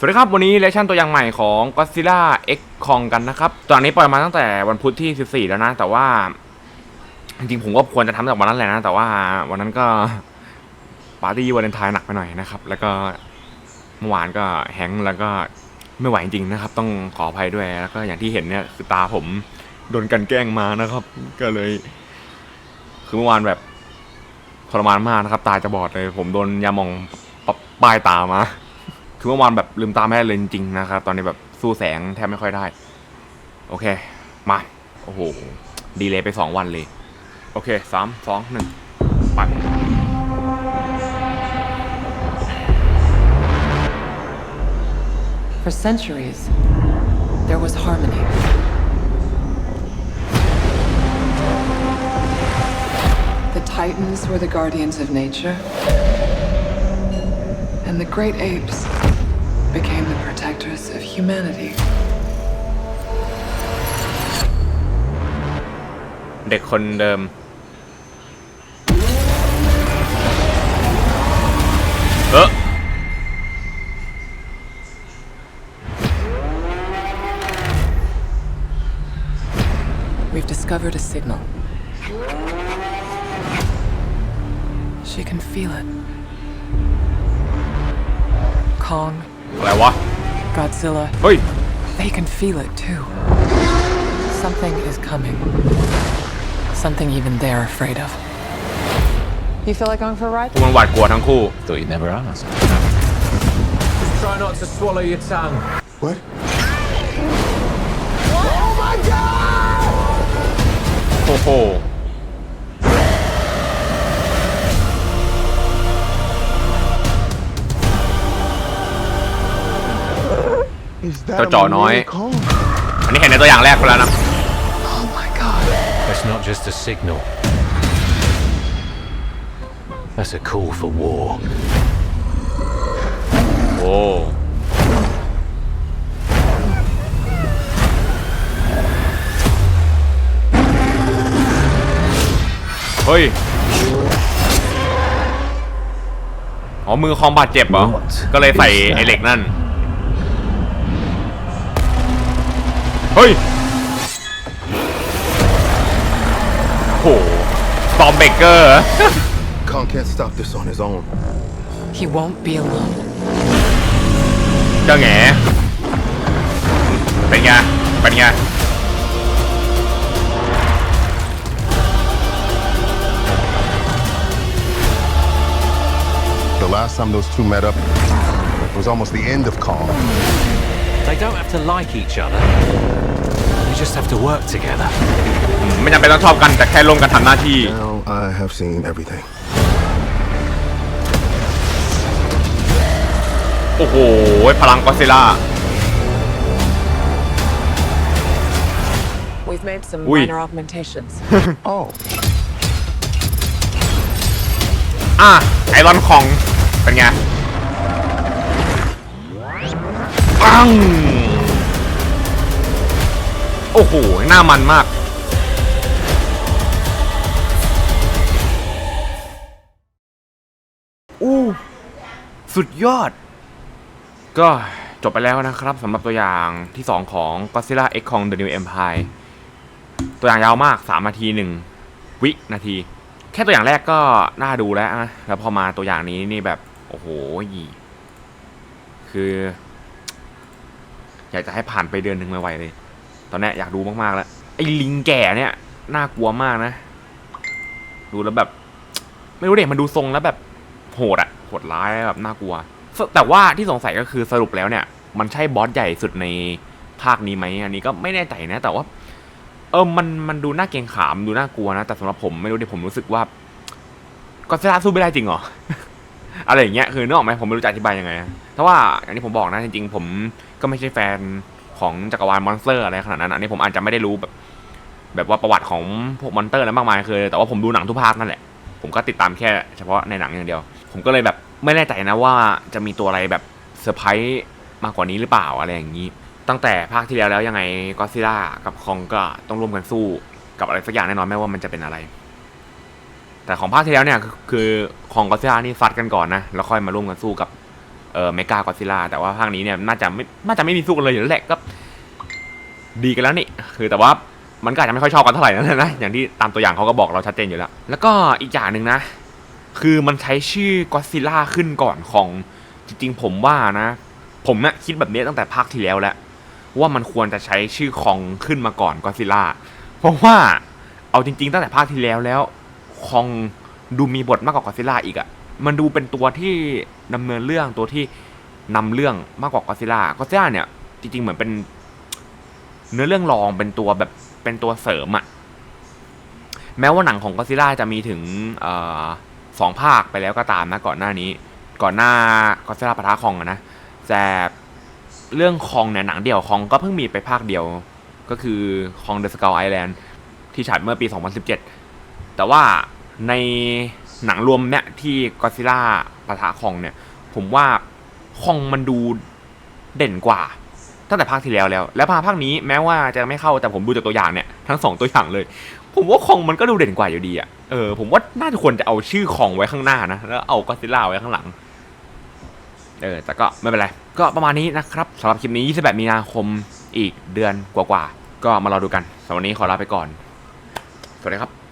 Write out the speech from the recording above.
สวัสดีครับ วันนี้เลชั่นตัวอย่างใหม่ของ Godzilla X Kong กันนะครับตัวนี้ปล่อยมาตั้งแต่วันพุธที่ 14 แล้วนะ แต่ว่า จริงๆผมก็ควรจะทำจากวันนั้นแหละนะ แต่ว่าวันนั้นก็ปาร์ตี้วาเลนไทน์หนักไปหน่อยนะครับ แล้วก็เมื่อวานก็แฮงแล้วก็ไม่ไหวจริงๆนะครับ ต้องขออภัยด้วย แล้วก็อย่างที่เห็นเนี่ยคือตาผมโดนกันแกล้งมานะครับ ก็เลย คือเมื่อวานแบบทรมานมากนะครับ ตาจะบอดเลย ผมโดนยาหมองปป้ายตามา คือเมื่อวานแบบลืมตาไม่ได้เลยจริงๆนะครับ ตอนนี้แบบสู้แสงแทบไม่ค่อยได้ โอเค มา โอ้โห ดีเลยไปสองวันเลย โอเคสามสองหนึ่งไป For centuries, there was harmony. The Titans were the guardians of nature, and the great apes became the protectors of humanity. เด็กคนเดิม เออ We've discovered a signal. She can feel it. Kong, อะไรวะ Godzilla, เฮ้ย they can feel it too. Something is coming. Something even they're afraid of. You feel like going for a ride? พวกมันหวาดกลัวทั้งคู่ Thought you'd never ask. Try not to swallow your tongue. What? โอ้โห เจ้าจ่อน้อย real Kong? อันนี้เห็นในตัวอย่างแรกไปแล้วนะ Oh my god. That's not just a signal. That's a call for war. โอ้เฮ้ย อ๋อ มือคอมบาดเจ็บเหรอ What? ก็เลยใส่ไอ้เหล็กนั่น เฮ้ย โหตอมเบเกอร์ Kong can't stop this on his own. He won't be alone. เจ้าแง่เป็นไง เป็นไง The last time those two met up was almost the end of Kong. They don't have to like each other. They just have to work together. ไม่จำเป็นต้องชอบกันแต่แค่ร่วมกันทำหน้าที่ Now I have seen everything. โอ้โห พลังก็อดซิลล่า We've made some Ui. minor augmentations. Oh, อะไอรอนคอง เป็นไงปัง โอ้โห หน้ามันมาก อู้ สุดยอด ก็จบไปแล้วนะครับสำหรับตัวอย่างที่ 2 ของ Godzilla X Kong The New Empire ตัวอย่างยาวมาก 3 นาที 1 วินาที แค่ตัวอย่างแรกก็น่าดูแล้วนะ แล้วพอมาตัวอย่างนี้นี่แบบ โอ้โหคือ อยากจะให้ผ่านไปเดือนหนึ่งไวๆเลย ตอนนี้อยากดูมากๆแล้วไอ้ลิงแก่เนี่ยน่ากลัวมากนะ ดูแล้วแบบ ไม่รู้เด็กมันดูทรงแล้วแบบโหดอะโหดร้ายแบบน่ากลัว แต่ว่าที่สงสัยก็คือสรุปแล้วเนี่ย มันใช่บอสใหญ่สุดในภาคนี้ไหมอันนี้ก็ไม่แน่ใจนะ แต่ว่า เออมันมันดูน่าเกรงขามดูน่ากลัวนะ แต่สำหรับผมไม่รู้ดิผมรู้สึกว่าก็ซิล่าสู้ไม่ได้จริงเหรออะไรอย่างเงี้ยคือนึกออกไหมผมไม่รู้จะอธิบายยังไงนะแต่ว่าอย่างที่ผมบอกนะจริงๆผมก็ไม่ใช่แฟน ของจักรวาลมอนสเตอร์อะไรขนาดนั้นอันนี้ผมอาจจะไม่ได้รู้แบบแบบว่าประวัติของพวกมอนสเตอร์อะไรมากมายคือแต่ว่าผมดูหนังทุกภาคนั่นแหละ ผมก็ติดตามแค่เฉพาะในหนังอย่างเดียว ผมก็เลยแบบไม่แน่ใจนะว่าจะมีตัวอะไรแบบเซอร์ไพรส์มากกว่านี้หรือเปล่าอะไรอย่างนี้ ตั้งแต่ภาคที่แล้วแล้วยังไงก็ซิล่ากับคองก็ต้องร่วมกันสู้กับอะไรสักอย่างแน่นอนไม่ว่ามันจะเป็นอะไร แต่ของภาคที่แล้วเนี่ยคือคือคองก็ซิล่านี่ฟัดกันก่อนนะแล้วค่อยมาร่วมกันสู้กับ เออเมกากอซิล่าแต่ว่าภาคนี้เนี่ยน่าจะไม่น่าจะไม่มีสู้กันเลยอยู่แล้วแหละก็ ดีกันแล้วนี่คือแต่ว่ามันก็อาจจะไม่ค่อยชอบกันเท่าไหร่นั่นแหละนะอย่างที่ตามตัวอย่างเขาก็บอกเราชัดเจนอยู่แล้ว แล้วก็อีกอย่างหนึ่งนะ คือมันใช้ชื่อกอซิล่าขึ้นก่อนของจริงๆผมว่านะ ผมเนะคิดแบบนี้ตั้งแต่ภาคที่แล้วและว่ามันควรจะใช้ชื่อคองขึ้นมาก่อนกอซิล่าเพราะว่าเอาจริง ๆ ตั้งแต่ภาคที่แล้วแล้วคองดูมีบทมากกว่ากอซิล่าอีกอะ มันดูเป็นตัวที่ดำเนินเรื่องตัวที่นำเรื่องมากกว่ากอซิล่ากอซิล่าเนี่ย จริง ๆ เหมือนเป็น เนื้อเรื่องรองเป็นตัวแบบเป็นตัวเสริมอะแม้ว่าหนังของก็ซิล่าจะมีถึงออสองภาคไปแล้วก็ตามนะก่อนหน้านี้ ก่อนหน้าก็ซิล่าปะทะคองอะนะแต่เรื่องคองเนี่ยหนังเดี่ยวคองก็เพิ่งมีไปภาคเดียว ก็คือคองเดอะสกาไอแลนด์ที่ฉายเมื่อปี 2017 แต่ว่าใน หนังรวมเนี่ยที่ก็ซิล่าปะทะคองเนี่ย ผมว่าคองมันดูเด่นกว่า ตั้งแต่ภาคที่แล้วแล้ว แล้วภาคภาคนี้แม้ว่าจะไม่เข้าแต่ผมดูจากตัวอย่างเนี่ยทั้งสองตัวอย่างเลย ผมว่าคองมันก็ดูเด่นกว่าอยู่ดีอะเออผมว่าน่าจะควรจะเอาชื่อคองไว้ข้างหน้านะแล้วเอาก็ซิล่าไว้ข้างหลังเออแต่ก็ไม่เป็นไร ก็ประมาณนี้นะครับสำหรับคลิปนี้ 28 มีนาคมอีกเดือนกว่าๆก็มารอดูกันสำหรับวันนี้ขอลาไปก่อน สวัสดีครับ